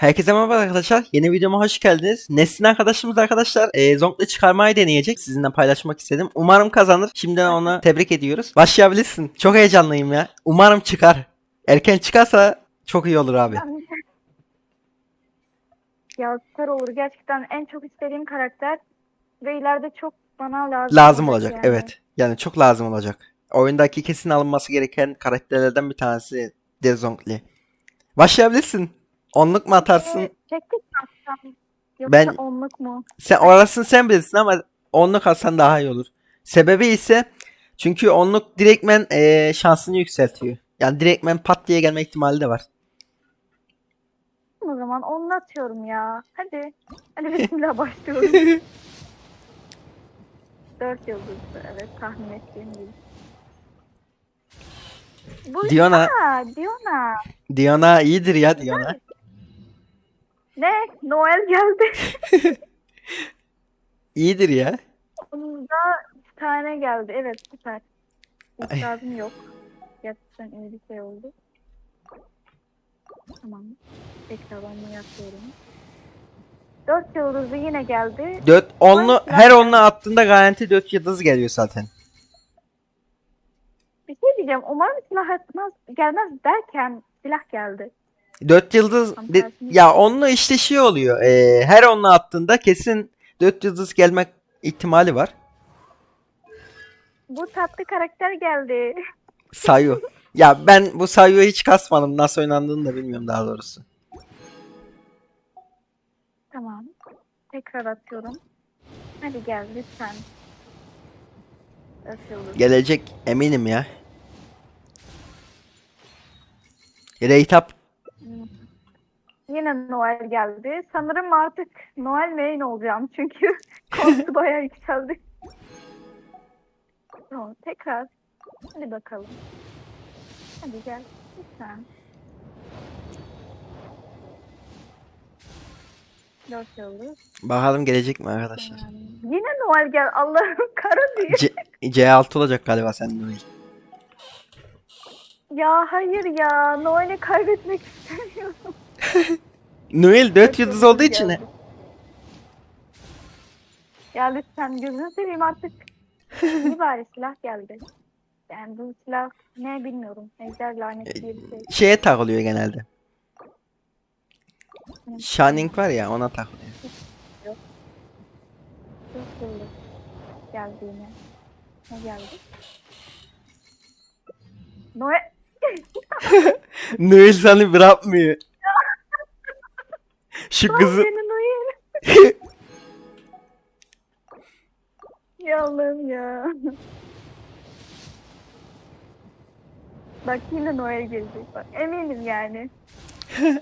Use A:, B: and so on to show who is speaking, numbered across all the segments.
A: Herkese merhaba arkadaşlar. Yeni videoma hoş geldiniz. Nesin arkadaşımız arkadaşlar e, Zonk'la çıkarmayı deneyecek. Sizinle paylaşmak istedim. Umarım kazanır. Şimdiden ona tebrik ediyoruz. Başlayabilirsin. Çok heyecanlıyım ya. Umarım çıkar. Erken çıkarsa çok iyi olur abi.
B: Ya süper olur. Gerçekten en çok istediğim karakter ve ileride çok bana lazım,
A: Lazım olacak.
B: yani.
A: Evet. Yani çok lazım olacak. Oyundaki kesin alınması gereken karakterlerden bir tanesi de Zonkli. Başlayabilirsin. Onluk mu atarsın?
B: Ee, Çektik atsam? Yoksa
A: Ben-
B: onluk mu?
A: Sen orasını sen bilirsin ama onluk alsan daha iyi olur. Sebebi ise çünkü onluk direktmen eee, şansını yükseltiyor. Yani direktmen pat diye gelme ihtimali de var.
B: O zaman onunla atıyorum ya. Hadi. Hadi bismillah başlıyorum. Dört yıldızlı. Evet tahmin ettiğim gibi. Bu
A: Diona.
B: Ha, Diona.
A: Diana iyidir ya Diana.
B: Ne? Noel geldi.
A: İyidir ya.
B: Onun da bir tane geldi. Evet süper. İtirazım yok. Gerçekten iyi bir şey oldu. Tamam. Tekrardan bunu yapıyorum. Dört yıldızı yine geldi.
A: Dört onlu her onlu attığında garanti 4 yıldız geliyor zaten.
B: Bir şey diyeceğim. Umarım silah etmez, gelmez derken silah geldi.
A: 4 yıldız
B: Tam
A: de-
B: tersini
A: ya onlu işte şey oluyor. eee, her onlu attığında kesin 4 yıldız gelmek ihtimali var.
B: Bu tatlı karakter geldi.
A: Sayu. Ya ben bu Sayu'yu hiç kasmadım. Nasıl oynandığını da bilmiyorum daha doğrusu.
B: Tamam. Tekrar atıyorum. Hadi gel lütfen. Dört.
A: Gelecek eminim ya. Reytap
B: Yine Noel geldi. Sanırım artık Noel main olacağım çünkü konusu bayağı yükseldi. Tamam tekrar. Hadi bakalım. Hadi gel. Lütfen. Dört yıldız.
A: bakalım gelecek mi arkadaşlar?
B: Yani Yine Noel gel. Allah'ım kara diye.
A: C- C6 olacak galiba senden önce.
B: Ya hayır ya. Noel'i kaybetmek istemiyorum.
A: Noel 4 yıldız olduğu için
B: geldi. Ya lütfen gözünü seveyim artık. İyi bari silah geldi. Yani bu silah ne bilmiyorum. Ejder laneti diye bir şey.
A: şeye takılıyor genelde. Shining var ya ona takılıyor.
B: Çok yıldız geldi yine. Ne geldi? Noel.
A: Noel seni bırakmıyor. Şu kızı
B: ya Allah'ım ya. Bak yine Noel gelecek bak. Eminim yani.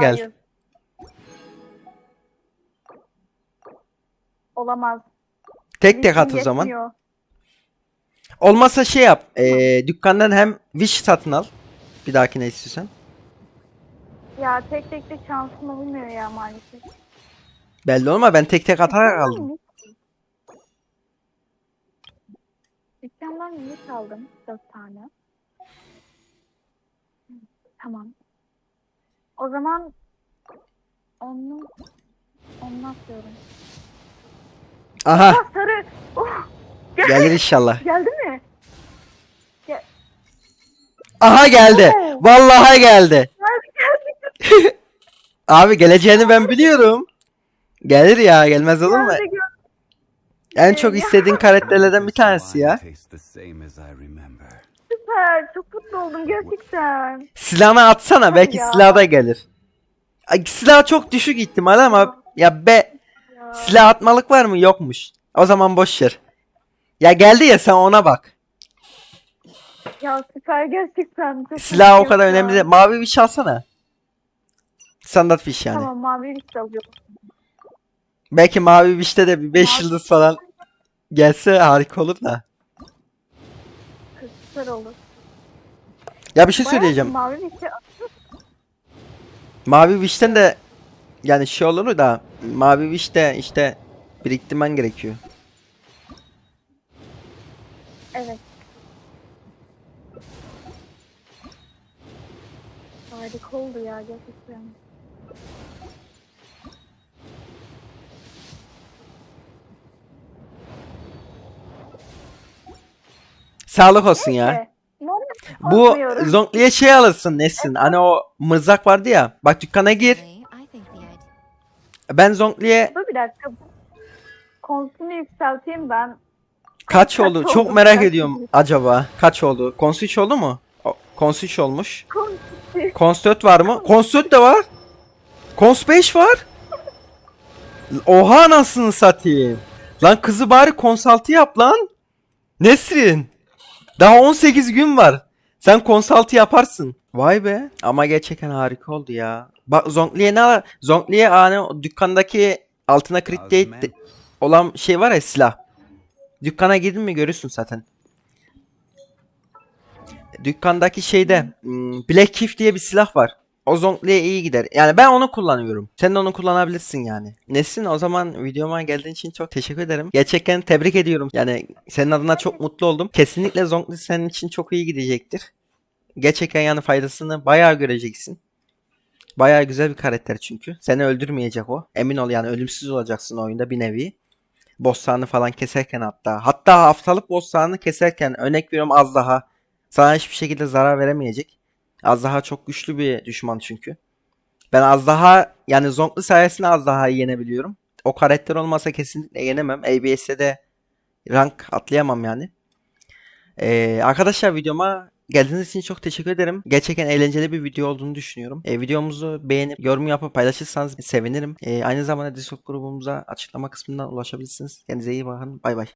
A: Gel.
B: Hayır. Olamaz.
A: Tek tek at o zaman. Olmazsa şey yap. eee, dükkandan hem wish satın al. Bir dahakine istiyorsan.
B: Ya tek tek de şansım olmuyor ya maalesef.
A: Belli olma ben tek tek atarak aldım.
B: Dükkandan minik aldım. Dört tane. Tamam. O zaman onu onu atıyorum.
A: Aha
B: Ah sarı. Oh,
A: gelir inşallah.
B: geldi mi?
A: Aha geldi. Vallahi geldi. Abi geleceğini ben biliyorum. Gelir ya gelmez olur mu? En çok istediğin karakterlerden bir tanesi ya.
B: Süper. Çok mutlu oldum gerçekten.
A: Silahını atsana belki
B: ya.
A: silah da gelir. Silah çok düşük ihtimal ama ya be
B: Ya.
A: silah atmalık var mı? Yokmuş. O zaman boş ver. Ya geldi ya sen ona bak.
B: Ya süper gerçekten.
A: Silah o kadar önemli değil. Mavi bir şey alsana. Standart fiş yani.
B: Tamam mavi bir alıyorum.
A: Belki mavi fişte de bir 5
B: Mavi-
A: yıldız falan gelse harika olur da.
B: Süper olur.
A: Ya bir şey
B: Bayağı
A: söyleyeceğim.
B: Mavi bir şey
A: Mavi Wish'ten de yani şey olur da Mavi Wish'te işte biriktirmen gerekiyor.
B: Evet. Harika oldu ya gerçekten.
A: Sağlık olsun ya. Bu zonkliye şey alırsın Nesin. Hani o mızrak vardı ya. Bak dükkana gir. Ben zonkliye
B: Dur bir dakika. Konsunu yükselteyim ben.
A: kaç
B: Kaç
A: oldu?
B: oldu?
A: Çok merak
B: Kaç
A: ediyorum acaba. Kaç oldu? Konsu 3 oldu mu? Konsu 3 olmuş.
B: Konsu.
A: Kons 4 var mı? Kons 4 de var. Kons 5 var. Oha anasını satayım. Lan kızı bari kons 6 yap lan. Nesrin. Daha 18 gün var. Sen kons 6 yaparsın. Vay be. Ama gerçekten harika oldu ya. Bak Zonkli'ye ne al- Zonkli'ye hani dükkandaki altına crit date de- olan şey var ya silah. Dükkana girdin mi görürsün zaten. Dükkandaki şeyde hmm, Black Knife diye bir silah var. O iyi gider. Yani ben onu kullanıyorum. Sen de onu kullanabilirsin yani. Nesin o zaman videoma geldiğin için çok teşekkür ederim. Gerçekten tebrik ediyorum. Yani senin adına çok mutlu oldum. Kesinlikle Zonkli senin için çok iyi gidecektir. Gerçekten yani faydasını bayağı göreceksin. Bayağı güzel bir karakter çünkü. Seni öldürmeyecek o. Emin ol yani ölümsüz olacaksın oyunda bir nevi. Bosslarını falan keserken hatta. Hatta haftalık bosslarını keserken örnek veriyorum az daha. Sana hiçbir şekilde zarar veremeyecek. Az daha çok güçlü bir düşman çünkü. Ben az daha yani Zonkli sayesinde az daha iyi yenebiliyorum. O karakter olmasa kesinlikle yenemem. ABS'de de rank atlayamam yani. Ee, arkadaşlar videoma geldiğiniz için çok teşekkür ederim. Gerçekten eğlenceli bir video olduğunu düşünüyorum. Ee, videomuzu beğenip yorum yapıp paylaşırsanız sevinirim. Ee, aynı zamanda Discord grubumuza açıklama kısmından ulaşabilirsiniz. Kendinize iyi bakın. Bay bay.